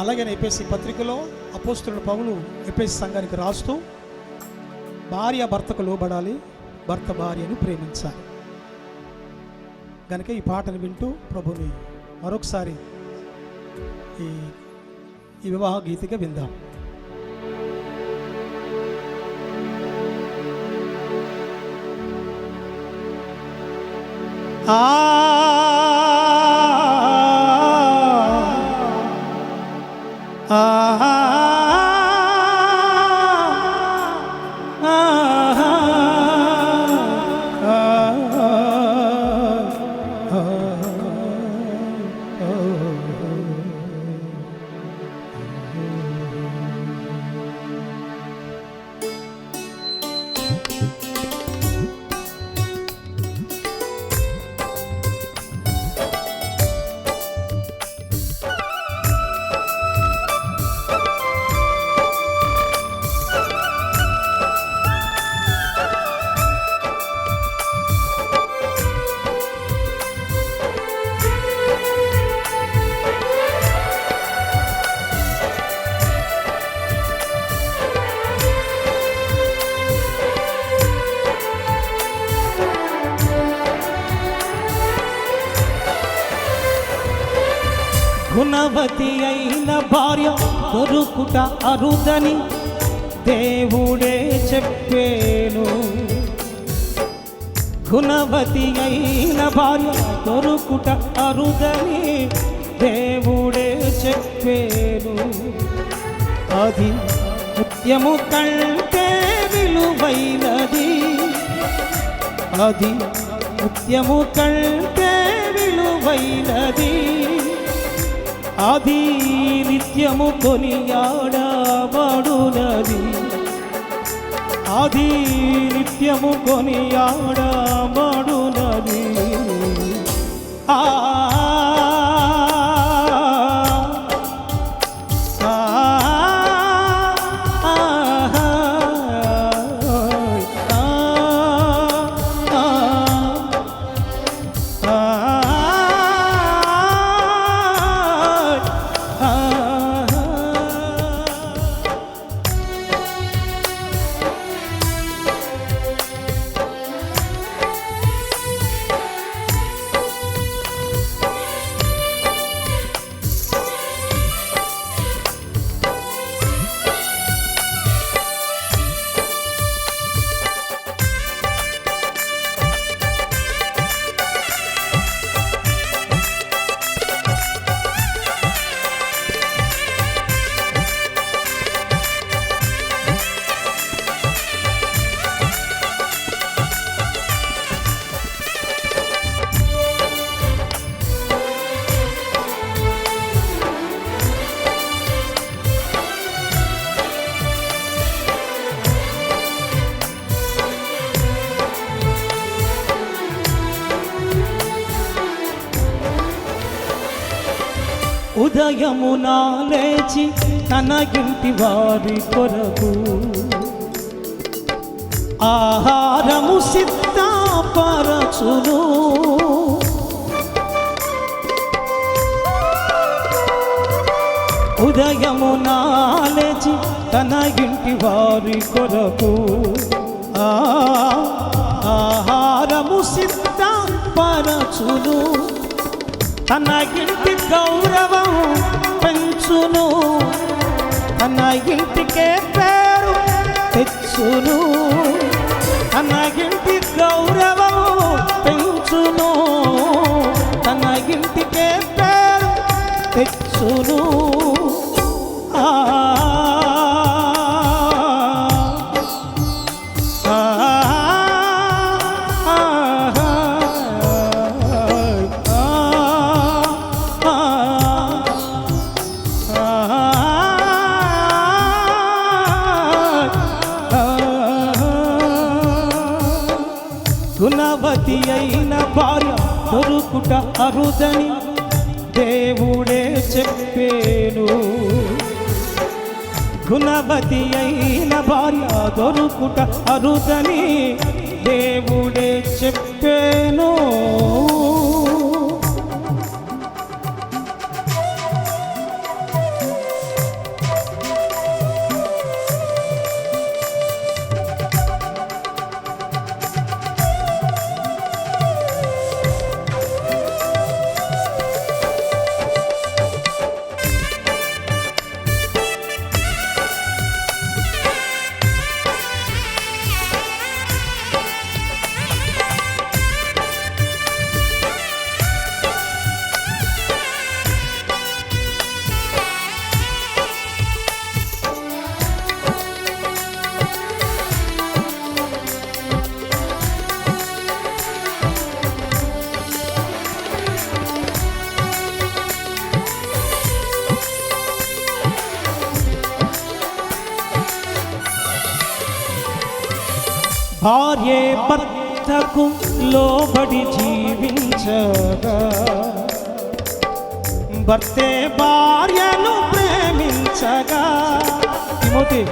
అలాగే ఎపిఎస్సి పత్రికలో అపోస్తుల పౌలు ఎపిఎస్సి సంఘానికి రాస్తూ భార్య భర్తకు లోబడాలి భర్త భార్యను ప్రేమించాలి. కనుక ఈ పాటను వింటూ ప్రభుని మరొకసారి ఈ ఈ వివాహ గీతిగా విందాం. ఆ గుణవతి అయిన భార్య దొరుకుట అరుదని దేవుడే చెప్పేను. గుణవతి అయిన భార్య దొరుకుట అరుదని దేవుడే చెప్పేను. అది ముత్యము కంటే విలువైనది. అది ముత్యము కంటే విలువైనది. అది నిత్యము కొనియాడబడునది. అది నిత్యము కొనియాడబడునది. ఆ ఆ, ఉదయమున లేచి తన ఇంటి వారి కొరకు. ఆహారము సిద్ధపరచును. ఉదయమున లేచి తన ఇంటి వారి కొరకు. ఆహారము సిద్ధపరచును. తన ఇంటి గౌరవం పెంచును. తన ఇంటికే పేరు తెచ్చును. తన ఇంటి గౌరవం పెంచును. తన ఇంటికే పేరు తెచ్చును. గుణవతి అయిన భార్య దొరుకుట అరుదని దేవుడే చెప్పేను. గుణవతి అయిన భార్య దొరుకుట అరుదని దేవుడే చెప్పేను. భార్యే భర్తకు లోబడి జీవించగా భర్తే భార్యను ప్రేమించగా. తిమోతి.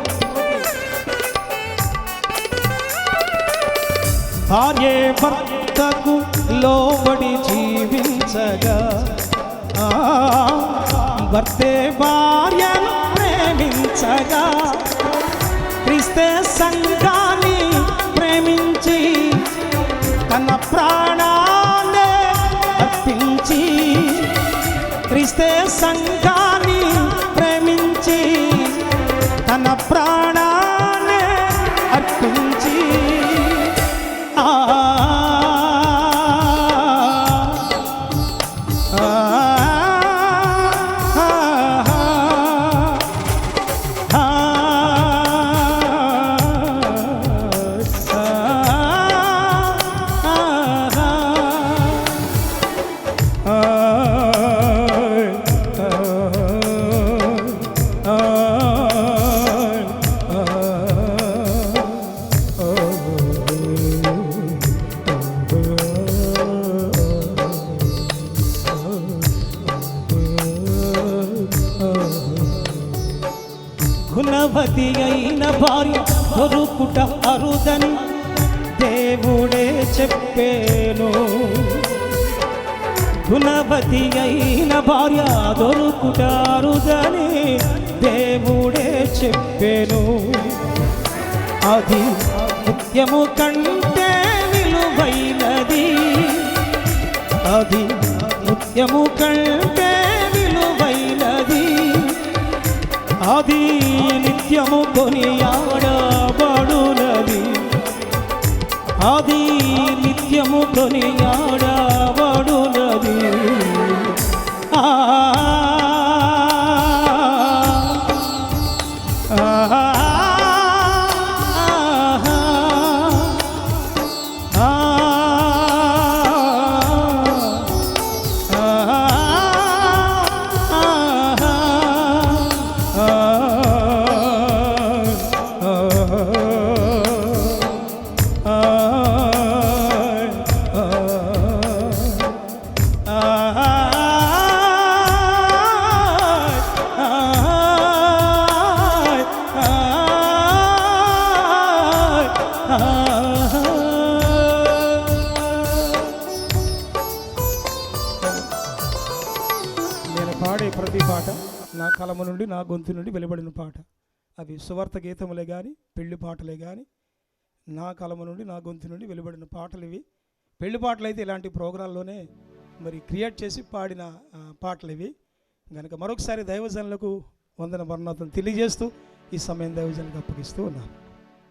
భార్యే భర్తకు లోబడి జీవించగా భర్తే భార్యను ప్రేమించగా క్రిస్తే సంఘాన్ని తన గుణవతి అయిన భార్య దొరుకుట అరుదని దేవుడే చెప్పేను. గుణవతి అయిన భార్య దొరుకుట అరుదని దేవుడే చెప్పేను. అది నిత్యము కంటే విలువైనది. అది నిత్యము కంటే విలువైనది. అది నిత్యము కొనియాడబడునది అది నిత్యము కొనియాడబడునది కలమ నుండి నా గొంతు నుండి వెలువడిన పాట. అవి సువార్త గీతములే కానీ పెళ్ళి పాటలే కానీ నా కలమ నుండి నా గొంతు నుండి వెలువడిన పాటలు ఇవి. పెళ్ళి పాటలు అయితే ఇలాంటి ప్రోగ్రాంలోనే మరి క్రియేట్ చేసి పాడిన పాటలు ఇవి. కనుక మరొకసారి దైవజనులకు వందన వర్ణాలను తెలియజేస్తూ ఈ సమయం దైవజనులకు అప్పగిస్తూ ఉన్నాను.